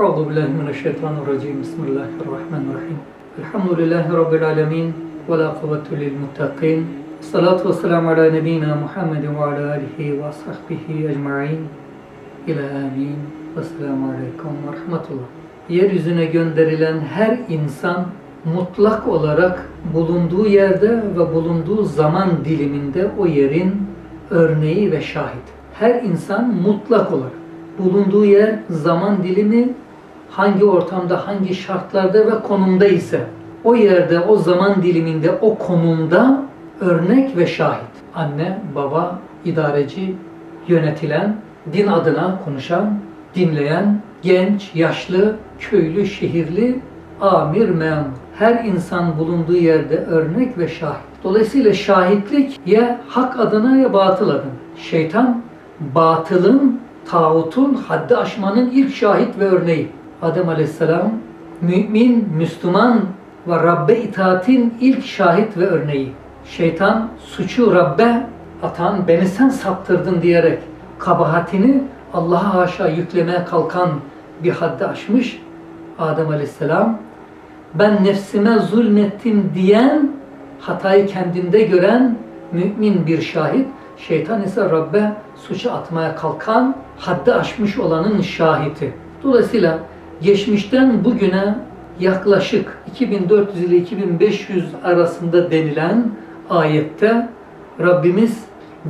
Euzu billahi mineşşeytanirracim. Bismillahirrahmanirrahim. Elhamdülillahi rabbil alamin ve la kuvvetu lil muttaqin. Salatu vesselamu ala nebiyyina Muhammedin ve ala alihi ve sahbihi ecmaîn. İlâ amin. Vesselamu aleyküm ve rahmetullah. Yeryüzüne gönderilen her insan mutlak olarak bulunduğu yerde ve bulunduğu zaman diliminde o yerin örneği ve şahit. Her insan mutlak olarak bulunduğu yer, zaman dilimi hangi ortamda, hangi şartlarda ve konumda ise o yerde, o zaman diliminde, o konumda örnek ve şahit. Anne, baba, idareci, yönetilen, din adına konuşan, dinleyen, genç, yaşlı, köylü, şehirli, amir, memur. Her insan bulunduğu yerde örnek ve şahit. Dolayısıyla şahitlik ya hak adına ya batıl adına. Şeytan batılın, tağutun, haddi aşmanın ilk şahit ve örneği. Adem Aleyhisselam mümin, Müslüman ve Rabbe itaatin ilk şahit ve örneği. Şeytan suçu Rabbe atan beni sen saptırdın diyerek kabahatini Allah'a haşa yüklemeye kalkan bir haddi aşmış. Adem Aleyhisselam ben nefsime zulmettim diyen hatayı kendinde gören mümin bir şahit. Şeytan ise Rabbe suçu atmaya kalkan, haddi aşmış olanın şahidi. Dolayısıyla geçmişten bugüne yaklaşık 2400 ile 2500 arasında denilen ayette Rabbimiz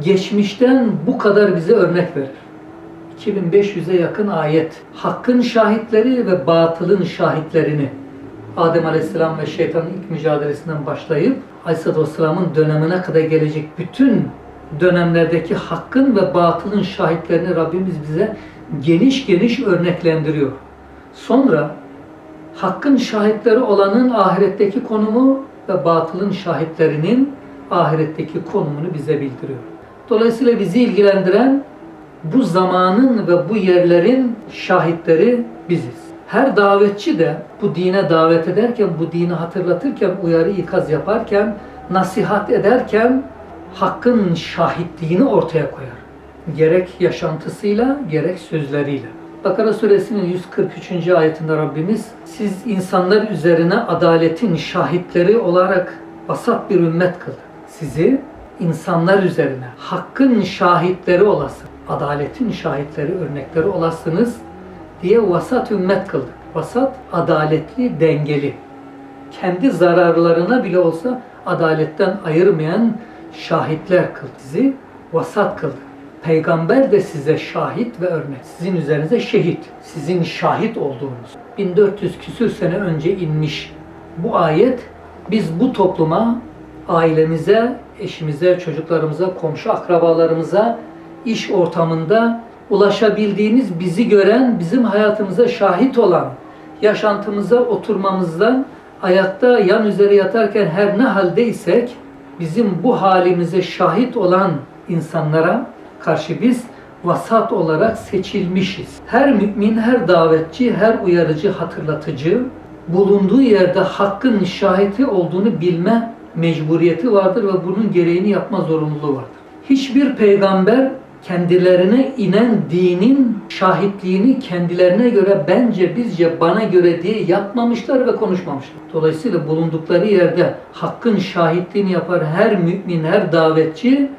geçmişten bu kadar bize örnek verir. 2500'e yakın ayet. Hakkın şahitleri ve batılın şahitlerini Adem Aleyhisselam ve şeytanın ilk mücadelesinden başlayıp Aleyhisselatü Vesselam'ın dönemine kadar gelecek bütün dönemlerdeki hakkın ve batılın şahitlerini Rabbimiz bize geniş geniş örneklendiriyor. Sonra hakkın şahitleri olanın ahiretteki konumu ve batılın şahitlerinin ahiretteki konumunu bize bildiriyor. Dolayısıyla bizi ilgilendiren bu zamanın ve bu yerlerin şahitleri biziz. Her davetçi de bu dine davet ederken, bu dini hatırlatırken, uyarı ikaz yaparken, nasihat ederken hakkın şahitliğini ortaya koyar. Gerek yaşantısıyla, gerek sözleriyle. Bakara suresinin 143. ayetinde Rabbimiz siz insanlar üzerine adaletin şahitleri olarak vasat bir ümmet kıldı. Sizi insanlar üzerine hakkın şahitleri olasın, adaletin şahitleri, örnekleri olasınız diye vasat ümmet kıldık. Vasat adaletli, dengeli. Kendi zararlarına bile olsa adaletten ayırmayan şahitler kıldı. Sizi vasat kıldı. Peygamber de size şahit ve örnek. Sizin üzerinize şehit. Sizin şahit olduğunuz. 1400 küsür sene önce inmiş bu ayet biz bu topluma, ailemize, eşimize, çocuklarımıza, komşu akrabalarımıza, iş ortamında ulaşabildiğimiz, bizi gören, bizim hayatımıza şahit olan, yaşantımıza oturmamızdan, ayakta yan üzere yatarken her ne haldeysek, bizim bu halimize şahit olan insanlara karşı biz vasat olarak seçilmişiz. Her mümin, her davetçi, her uyarıcı, hatırlatıcı bulunduğu yerde hakkın şahiti olduğunu bilme mecburiyeti vardır ve bunun gereğini yapma zorunluluğu vardır. Hiçbir peygamber kendilerine inen dinin şahitliğini kendilerine göre bence bizce bana göre diye yapmamışlar ve konuşmamışlar. Dolayısıyla bulundukları yerde hakkın şahitliğini yapar her mümin, her davetçi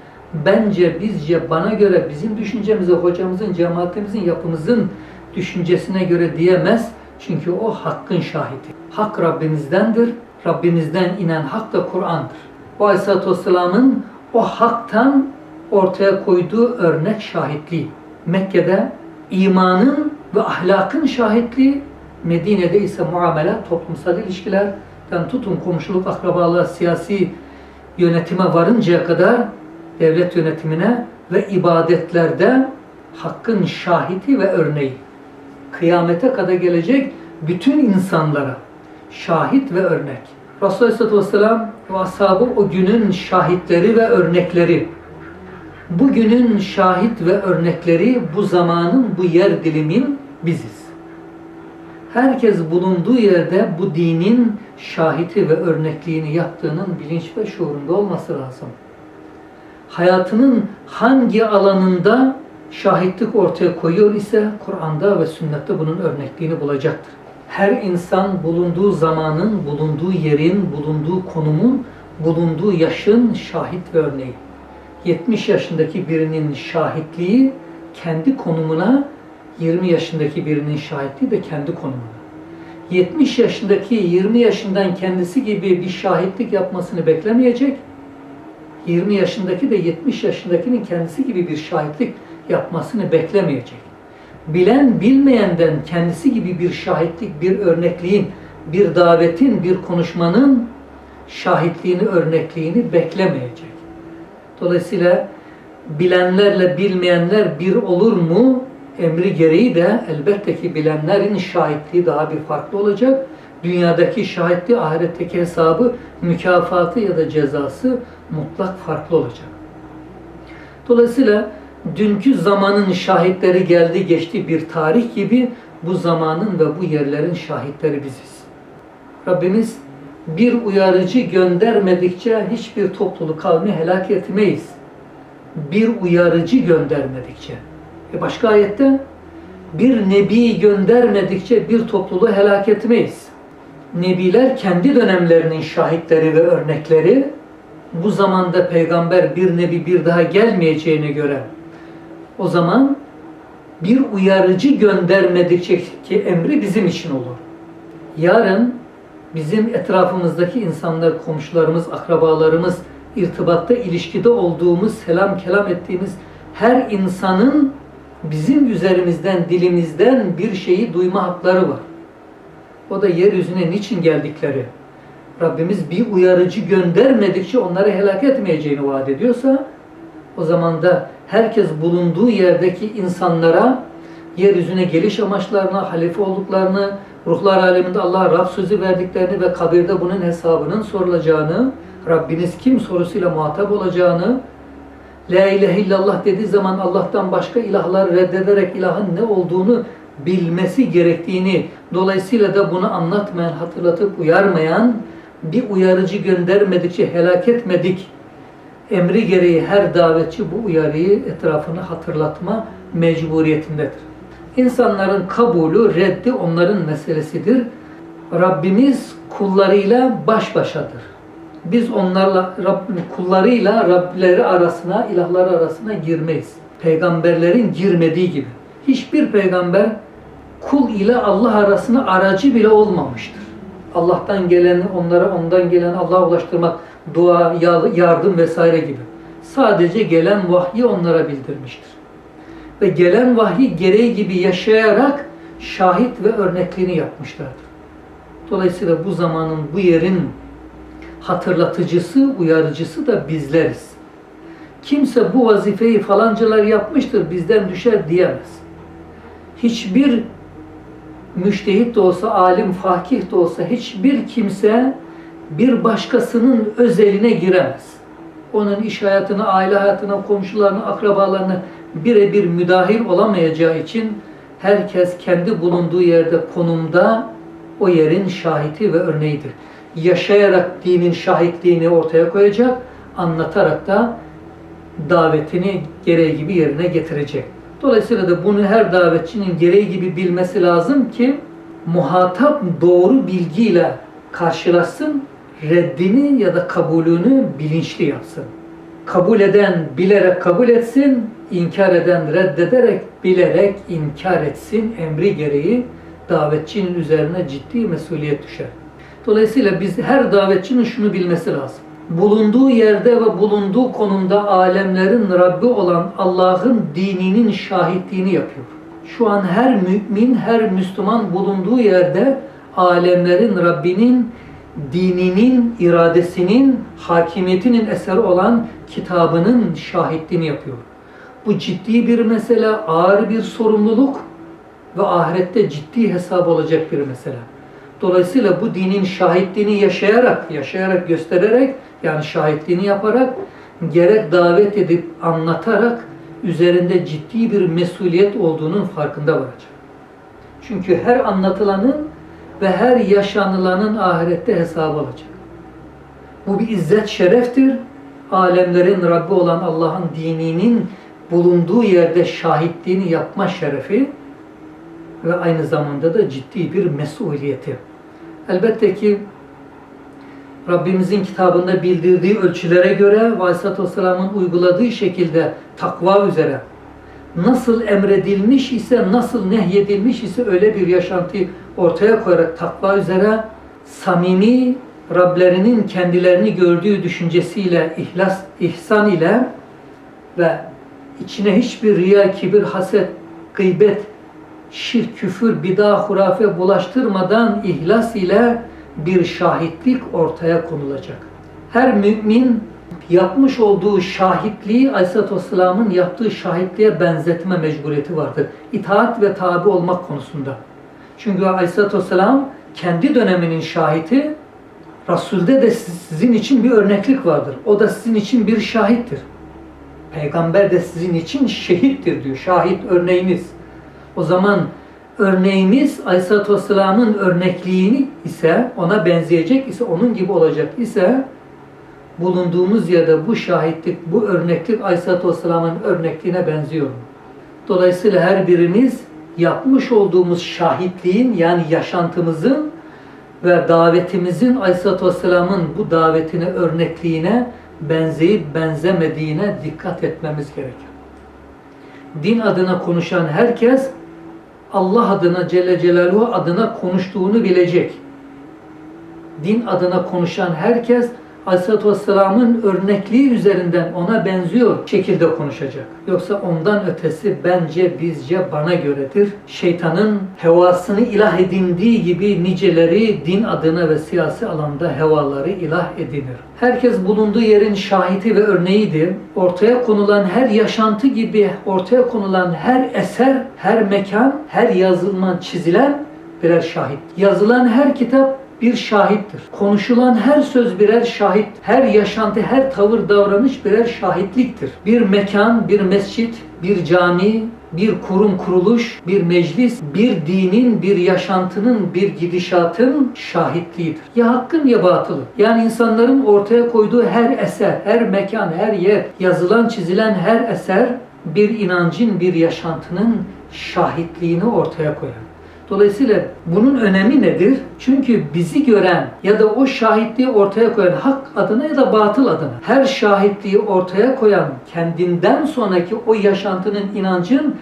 bence bizce bana göre bizim düşüncemize, hocamızın, cemaatimizin, yapımızın düşüncesine göre diyemez. Çünkü o hakkın şahidi. Hak Rabbimizdendir. Rabbimizden inen hak da Kur'an'dır. Bu Aleyhisselatü Vesselam'ın o haktan ortaya koyduğu örnek şahitliği. Mekke'de imanın ve ahlakın şahitliği, Medine'de ise muamele, toplumsal ilişkilerden tutun komşuluk, akrabalığa, siyasi yönetime varıncaya kadar devlet yönetimine ve ibadetlerde hakkın şahidi ve örneği. Kıyamete kadar gelecek bütün insanlara şahit ve örnek. Resulullah Aleyhisselatü Vesselam ve ashabı o günün şahitleri ve örnekleri. Bugünün şahit ve örnekleri bu zamanın, bu yer dilimin biziz. Herkes bulunduğu yerde bu dinin şahiti ve örnekliğini yaptığının bilinç ve şuurunda olması lazım. Hayatının hangi alanında şahitlik ortaya koyuyor ise Kur'an'da ve sünnette bunun örnekliğini bulacaktır. Her insan bulunduğu zamanın, bulunduğu yerin, bulunduğu konumun, bulunduğu yaşın şahit ve örneği. 70 yaşındaki birinin şahitliği kendi konumuna, 20 yaşındaki birinin şahitliği de kendi konumuna. 70 yaşındaki 20 yaşından kendisi gibi bir şahitlik yapmasını beklemeyecek. 20 yaşındaki de 70 yaşındakinin kendisi gibi bir şahitlik yapmasını beklemeyecek. Bilen bilmeyenden kendisi gibi bir şahitlik, bir örnekliğin, bir davetin, bir konuşmanın şahitliğini, örnekliğini beklemeyecek. Dolayısıyla bilenlerle bilmeyenler bir olur mu? Emri gereği de elbette ki bilenlerin şahitliği daha bir farklı olacak. Dünyadaki şahitliği, ahiretteki hesabı, mükafatı ya da cezası mutlak farklı olacak. Dolayısıyla dünkü zamanın şahitleri geldi geçti bir tarih gibi bu zamanın ve bu yerlerin şahitleri biziz. Rabbimiz bir uyarıcı göndermedikçe hiçbir topluluk kavmi helak etmeyiz. Bir uyarıcı göndermedikçe. E başka ayette bir nebi göndermedikçe bir topluluğu helak etmeyiz. Nebiler kendi dönemlerinin şahitleri ve örnekleri bu zamanda peygamber bir nebi bir daha gelmeyeceğine göre o zaman bir uyarıcı göndermedikçe ki emri bizim için olur. Yarın bizim etrafımızdaki insanlar, komşularımız, akrabalarımız, irtibatta, ilişkide olduğumuz, selam kelam ettiğimiz her insanın bizim üzerimizden, dilimizden bir şeyi duyma hakları var. O da yeryüzüne niçin geldikleri. Rabbimiz bir uyarıcı göndermedikçe onları helak etmeyeceğini vaat ediyorsa o zaman da herkes bulunduğu yerdeki insanlara yeryüzüne geliş amaçlarına, halife olduklarını, ruhlar aleminde Allah'a Rab sözü verdiklerini ve kabirde bunun hesabının sorulacağını, Rabbiniz kim sorusuyla muhatap olacağını, La ilahe illallah dediği zaman Allah'tan başka ilahlar reddederek ilahın ne olduğunu bilmesi gerektiğini, dolayısıyla da bunu anlatmayan, hatırlatıp uyarmayan, bir uyarıcı göndermedikçe helak etmedik. Emri gereği her davetçi bu uyarıyı etrafını hatırlatma mecburiyetindedir. İnsanların kabulü, reddi onların meselesidir. Rabbimiz kullarıyla baş başadır. Biz onlarla, Rab, kullarıyla Rableri arasına, ilahlar arasına girmeyiz. Peygamberlerin girmediği gibi. Hiçbir peygamber kul ile Allah arasına aracı bile olmamıştır. Allah'tan gelen, onlara ondan gelen Allah'a ulaştırmak, dua, yardım vesaire gibi. Sadece gelen vahyi onlara bildirmiştir. Ve gelen vahyi gereği gibi yaşayarak şahit ve örnekliğini yapmışlardır. Dolayısıyla bu zamanın, bu yerin hatırlatıcısı, uyarıcısı da bizleriz. Kimse bu vazifeyi falancalar yapmıştır, bizden düşer diyemez. Hiçbir müştehit de olsa, alim, fakih de olsa hiçbir kimse bir başkasının özeline giremez. Onun iş hayatına, aile hayatına, komşularına, akrabalarına birebir müdahil olamayacağı için herkes kendi bulunduğu yerde, konumda o yerin şahidi ve örneğidir. Yaşayarak dinin şahitliğini ortaya koyacak, anlatarak da davetini gereği gibi yerine getirecek. Dolayısıyla da bunu her davetçinin gereği gibi bilmesi lazım ki muhatap doğru bilgiyle karşılaşsın, reddini ya da kabulünü bilinçli yapsın. Kabul eden bilerek kabul etsin, inkar eden reddederek bilerek inkar etsin. Emri gereği davetçinin üzerine ciddi mesuliyet düşer. Dolayısıyla biz her davetçinin şunu bilmesi lazım. Bulunduğu yerde ve bulunduğu konumda alemlerin Rabbi olan Allah'ın dininin şahitliğini yapıyor. Şu an her mümin, her Müslüman bulunduğu yerde alemlerin Rabbinin dininin, iradesinin, hakimiyetinin eseri olan kitabının şahitliğini yapıyor. Bu ciddi bir mesele, ağır bir sorumluluk ve ahirette ciddi hesap olacak bir mesele. Dolayısıyla bu dinin şahitliğini yaşayarak, yaşayarak göstererek yani şahitliğini yaparak gerek davet edip anlatarak üzerinde ciddi bir mesuliyet olduğunun farkında varacak. Çünkü her anlatılanın ve her yaşanılanın ahirette hesabı olacak. Bu bir izzet şereftir. Alemlerin Rabbi olan Allah'ın dininin bulunduğu yerde şahitliğini yapma şerefi ve aynı zamanda da ciddi bir mesuliyeti. Elbette ki Rabbimizin kitabında bildirdiği ölçülere göre ve Aleyhisselatü uyguladığı şekilde takva üzere nasıl emredilmiş ise, nasıl nehyedilmiş ise öyle bir yaşantıyı ortaya koyarak takva üzere samimi Rablerinin kendilerini gördüğü düşüncesiyle, ihlas, ihsan ile ve içine hiçbir riya, kibir, haset, gıybet, şirk, küfür, bid'a, hurafe bulaştırmadan ihlas ile bir şahitlik ortaya konulacak. Her mümin yapmış olduğu şahitliği Aleyhisselatü Vesselam'ın yaptığı şahitliğe benzetme mecburiyeti vardır. İtaat ve tabi olmak konusunda. Çünkü Aleyhisselatü Vesselam kendi döneminin şahidi, Resul'de de sizin için bir örneklik vardır. O da sizin için bir şahittir. Peygamber de sizin için şehittir diyor. Şahit örneğiniz. O zaman örneğimiz Aleyhisselatü Vesselam'ın örnekliğini ise ona benzeyecek ise onun gibi olacak ise bulunduğumuz yerde bu şahitlik, bu örneklik Aleyhisselatü Vesselam'ın örnekliğine benziyor. Dolayısıyla her birimiz yapmış olduğumuz şahitliğin yani yaşantımızın ve davetimizin Aleyhisselatü Vesselam'ın bu davetine, örnekliğine benzeyip benzemediğine dikkat etmemiz gerekir. Din adına konuşan herkes Allah adına Celle Celaluhu adına konuştuğunu bilecek. Din adına konuşan herkes Aleyhisselatü Vesselam'ın örnekliği üzerinden ona benziyor şekilde konuşacak. Yoksa ondan ötesi bence bizce bana göredir. Şeytanın hevasını ilah edindiği gibi niceleri din adına ve siyasi alanda hevaları ilah edinir. Herkes bulunduğu yerin şahidi ve örneğidir. Ortaya konulan her yaşantı gibi ortaya konulan her eser, her mekan, her yazılma, çizilen birer şahit. Yazılan her kitap bir şahittir. Konuşulan her söz birer şahit, her yaşantı, her tavır, davranış birer şahitliktir. Bir mekan, bir mescit, bir cami, bir kurum kuruluş, bir meclis, bir dinin, bir yaşantının, bir gidişatın şahitliğidir. Ya hakkın ya batılı. Yani insanların ortaya koyduğu her eser, her mekan, her yer, yazılan, çizilen her eser bir inancın, bir yaşantının şahitliğini ortaya koyar. Dolayısıyla bunun önemi nedir? Çünkü bizi gören ya da o şahitliği ortaya koyan hak adına ya da batıl adına her şahitliği ortaya koyan kendinden sonraki o yaşantının inancın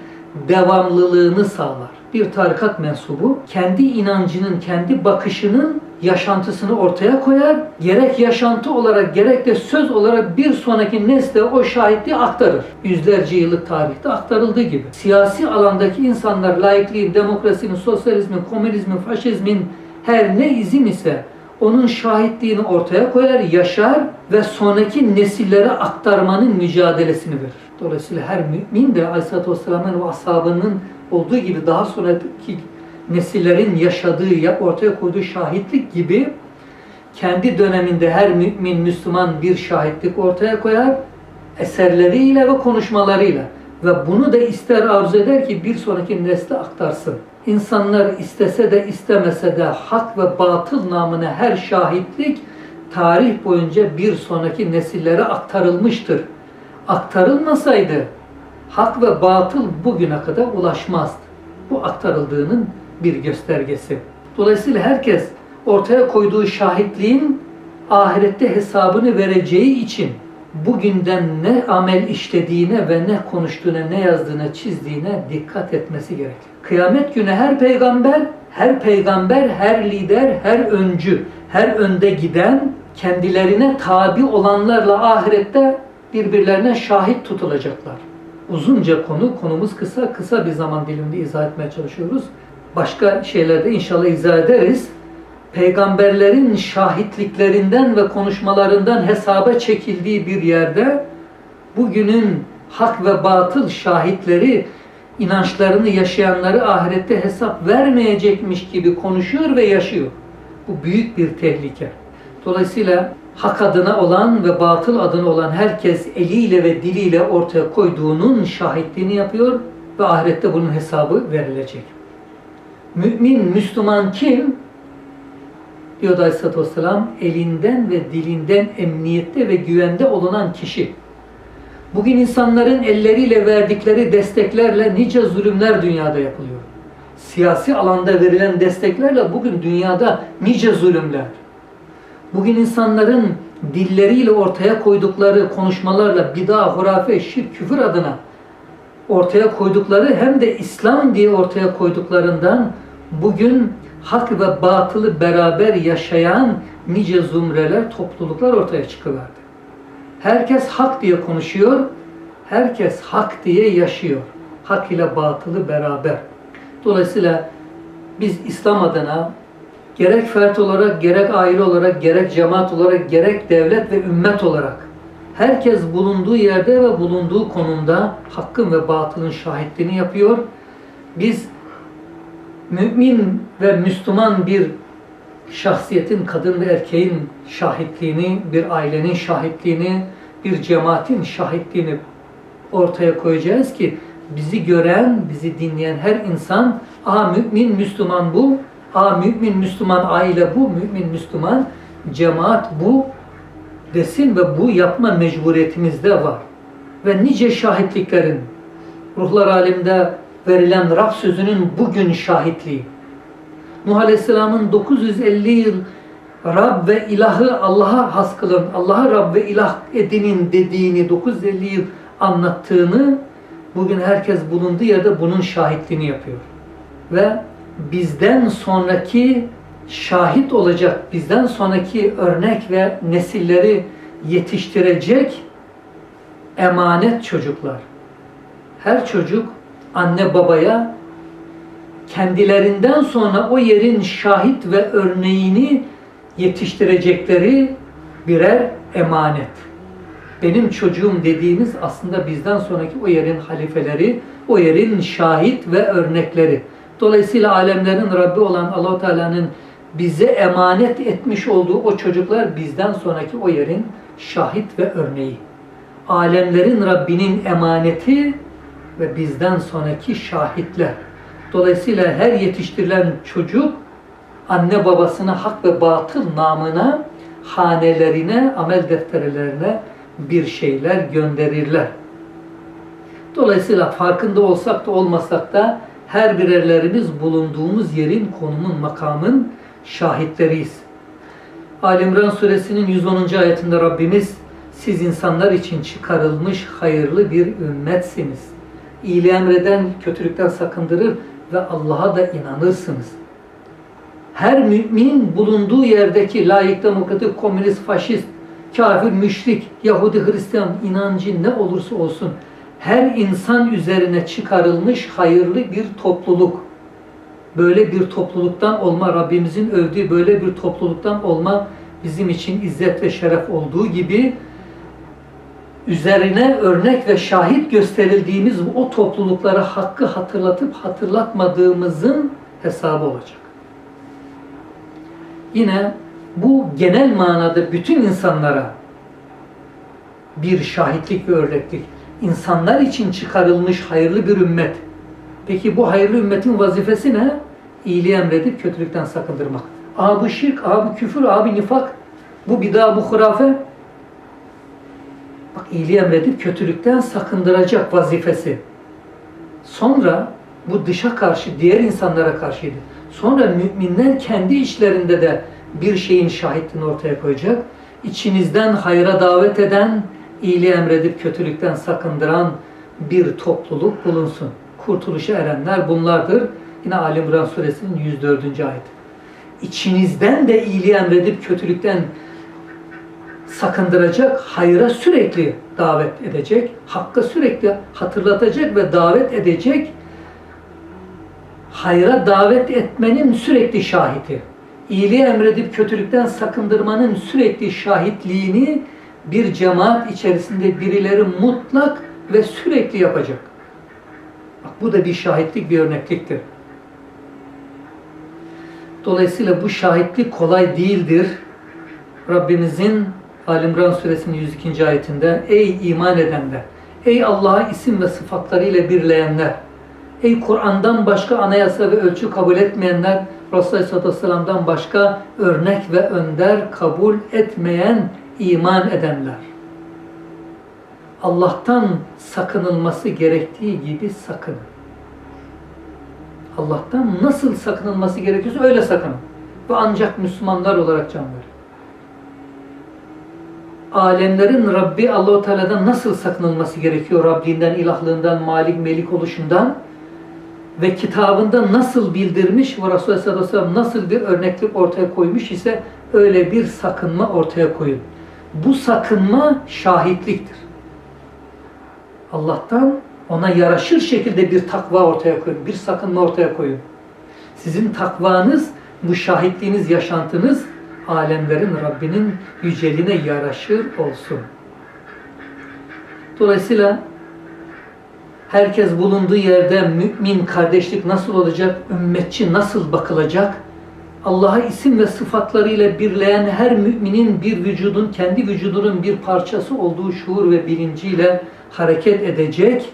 devamlılığını sağlar. Bir tarikat mensubu kendi inancının, kendi bakışının yaşantısını ortaya koyar. Gerek yaşantı olarak gerek de söz olarak bir sonraki nesle o şahitliği aktarır. Yüzlerce yıllık tarihte aktarıldığı gibi. Siyasi alandaki insanlar laikliğin, demokrasinin, sosyalizmin, komünizmin, faşizmin her ne izin ise onun şahitliğini ortaya koyar, yaşar ve sonraki nesillere aktarmanın mücadelesini verir. Dolayısıyla her mümin de Aleyhisselatü Vesselam'ın ve ashabının olduğu gibi daha sonraki nesillerin yaşadığı, yap ortaya koyduğu şahitlik gibi kendi döneminde her mümin, Müslüman bir şahitlik ortaya koyar. Eserleriyle ve konuşmalarıyla. Ve bunu da ister arzu eder ki bir sonraki nesle aktarsın. İnsanlar istese de istemese de hak ve batıl namına her şahitlik tarih boyunca bir sonraki nesillere aktarılmıştır. Aktarılmasaydı hak ve batıl bugüne kadar ulaşmazdı. Bu aktarıldığının bir göstergesi. Dolayısıyla herkes ortaya koyduğu şahitliğin ahirette hesabını vereceği için bugünden ne amel işlediğine ve ne konuştuğuna, ne yazdığına, çizdiğine dikkat etmesi gerekir. Kıyamet günü her peygamber, her peygamber, her lider, her öncü, her önde giden kendilerine tabi olanlarla ahirette birbirlerine şahit tutulacaklar. Uzunca konu, konumuz kısa, kısa bir zaman diliminde izah etmeye çalışıyoruz. Başka şeylerde inşallah izah ederiz. Peygamberlerin şahitliklerinden ve konuşmalarından hesaba çekildiği bir yerde bugünün hak ve batıl şahitleri inançlarını yaşayanları ahirette hesap vermeyecekmiş gibi konuşuyor ve yaşıyor. Bu büyük bir tehlike. Dolayısıyla hak adına olan ve batıl adına olan herkes eliyle ve diliyle ortaya koyduğunun şahitliğini yapıyor ve ahirette bunun hesabı verilecek. Mümin, Müslüman kim? Diyor Aleyhisselatü Vesselam, elinden ve dilinden emniyette ve güvende olunan kişi. Bugün insanların elleriyle verdikleri desteklerle nice zulümler dünyada yapılıyor. Siyasi alanda verilen desteklerle bugün dünyada nice zulümler. Bugün insanların dilleriyle ortaya koydukları konuşmalarla bid'a, hurafe, şirk, küfür adına ortaya koydukları hem de İslam diye ortaya koyduklarından bugün hak ve batılı beraber yaşayan nice zumreler, topluluklar ortaya çıkıverdi. Herkes hak diye konuşuyor, herkes hak diye yaşıyor. Hak ile batılı beraber. Dolayısıyla biz İslam adına gerek fert olarak, gerek aile olarak, gerek cemaat olarak, gerek devlet ve ümmet olarak herkes bulunduğu yerde ve bulunduğu konumda hakkın ve batılın şahitliğini yapıyor. Biz mümin ve Müslüman bir şahsiyetin, kadın ve erkeğin şahitliğini, bir ailenin şahitliğini, bir cemaatin şahitliğini ortaya koyacağız ki bizi gören, bizi dinleyen her insan a mümin Müslüman bu, a mümin Müslüman aile bu, mümin Müslüman cemaat bu desin ve bu yapma mecburiyetimizde var. Ve nice şahitliklerin ruhlar alemde verilen Rab sözünün bugün şahitliği. Nuh Aleyhisselam'ın 950 yıl Rab ve ilahı Allah'a has kılın, Allah'a Rab ve ilah edinin dediğini 950 yıl anlattığını bugün herkes bulunduğu yerde bunun şahitliğini yapıyor. Ve bizden sonraki şahit olacak, bizden sonraki örnek ve nesilleri yetiştirecek emanet çocuklar. Her çocuk anne babaya kendilerinden sonra o yerin şahit ve örneğini yetiştirecekleri birer emanet. Benim çocuğum dediğimiz aslında bizden sonraki o yerin halifeleri, o yerin şahit ve örnekleri. Dolayısıyla alemlerin Rabbi olan Allahu Teala'nın bize emanet etmiş olduğu o çocuklar bizden sonraki o yerin şahit ve örneği. Alemlerin Rabbinin emaneti ve bizden sonraki şahitler. Dolayısıyla her yetiştirilen çocuk anne babasına hak ve batıl namına hanelerine, amel defterlerine bir şeyler gönderirler. Dolayısıyla farkında olsak da olmasak da her birerlerimiz bulunduğumuz yerin, konumun, makamın şahitleriyiz. Alimran suresinin 110. ayetinde Rabbimiz siz insanlar için çıkarılmış hayırlı bir ümmetsiniz. İyiliği emreden, kötülükten sakındırır ve Allah'a da inanırsınız. Her mümin bulunduğu yerdeki layık, demokratik, komünist, faşist, kafir, müşrik, Yahudi, Hristiyan inancı ne olursa olsun her insan üzerine çıkarılmış hayırlı bir topluluk. Böyle bir topluluktan olma, Rabbimizin övdüğü böyle bir topluluktan olma bizim için izzet ve şeref olduğu gibi üzerine örnek ve şahit gösterildiğimiz o topluluklara hakkı hatırlatıp hatırlatmadığımızın hesabı olacak. Yine bu genel manada bütün insanlara bir şahitlik ve örneklik. İnsanlar için çıkarılmış hayırlı bir ümmet. Peki bu hayırlı ümmetin vazifesi ne? İyiliği emredip kötülükten sakındırmak. Aa bu şirk, aa bu küfür, aa bu nifak, bu bid'a, bu hurafe. Bak iyiliği emredip kötülükten sakındıracak vazifesi. Sonra bu dışa karşı, diğer insanlara karşıydı. Sonra müminler kendi içlerinde de bir şeyin şahitliğini ortaya koyacak. İçinizden hayra davet eden, iyiliği emredip kötülükten sakındıran bir topluluk bulunsun. Kurtuluşa erenler bunlardır. Yine Ali İmran suresinin 104. ayet. İçinizden de iyiliği emredip kötülükten sakındıracak, hayra sürekli davet edecek, hakka sürekli hatırlatacak ve davet edecek, hayra davet etmenin sürekli şahidi. İyiliği emredip kötülükten sakındırmanın sürekli şahitliğini bir cemaat içerisinde birileri mutlak ve sürekli yapacak. Bak bu da bir şahitlik, bir örnekliktir. Dolayısıyla bu şahitlik kolay değildir. Rabbimizin Alimran suresinin 102. ayetinde Ey iman edenler! Ey Allah'a isim ve sıfatlarıyla birleyenler! Ey Kur'an'dan başka anayasa ve ölçü kabul etmeyenler, Resulullah Aleyhisselatü Vesselam'dan başka örnek ve önder kabul etmeyen iman edenler. Allah'tan sakınılması gerektiği gibi sakının. Allah'tan nasıl sakınılması gerekiyorsa öyle sakının. Ve ancak Müslümanlar olarak can verin. Alemlerin Rabbi Allahu Teala'dan nasıl sakınılması gerekiyor? Rabbinden, ilahlığından, malik, melik oluşundan ve kitabında nasıl bildirmiş ve Resulullah sallallahu aleyhi ve sellem nasıl bir örneklik ortaya koymuş ise öyle bir sakınma ortaya koyun. Bu sakınma şahitliktir. Allah'tan ona yaraşır şekilde bir takva ortaya koyun, bir sakınma ortaya koyun. Sizin takvanız, bu şahitliğiniz, yaşantınız alemlerin Rabbinin yüceliğine yaraşır olsun. Dolayısıyla herkes bulunduğu yerde mümin kardeşlik nasıl olacak, ümmetçi nasıl bakılacak, Allah'a isim ve sıfatlarıyla birleyen her müminin bir vücudun, kendi vücudunun bir parçası olduğu şuur ve bilinciyle hareket edecek,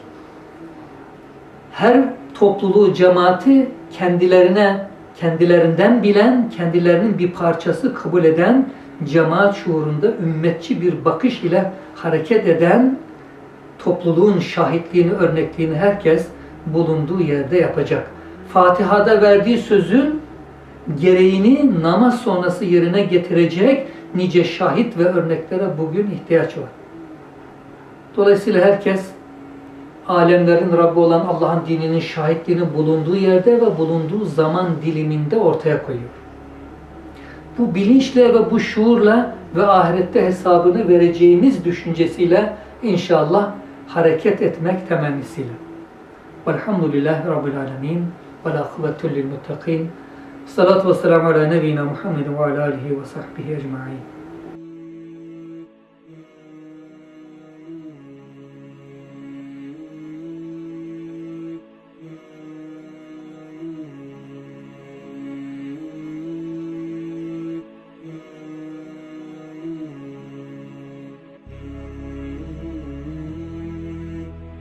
her topluluğu, cemaati kendilerine, kendilerinden bilen, kendilerinin bir parçası kabul eden, cemaat şuurunda ümmetçi bir bakış ile hareket eden, topluluğun şahitliğini, örnekliğini herkes bulunduğu yerde yapacak. Fatiha'da verdiği sözün gereğini namaz sonrası yerine getirecek nice şahit ve örneklere bugün ihtiyaç var. Dolayısıyla herkes alemlerin Rabbi olan Allah'ın dininin şahitliğini bulunduğu yerde ve bulunduğu zaman diliminde ortaya koyuyor. Bu bilinçle ve bu şuurla ve ahirette hesabını vereceğimiz düşüncesiyle inşallah hareket etmek temennisiyle. Velhamdülillahi Rabbil Alemin ve la kuvvetü lil muttakin. Salatu ve selamu ala nebiyyina Muhammed ve ala alihi ve sahbihi ecma'in.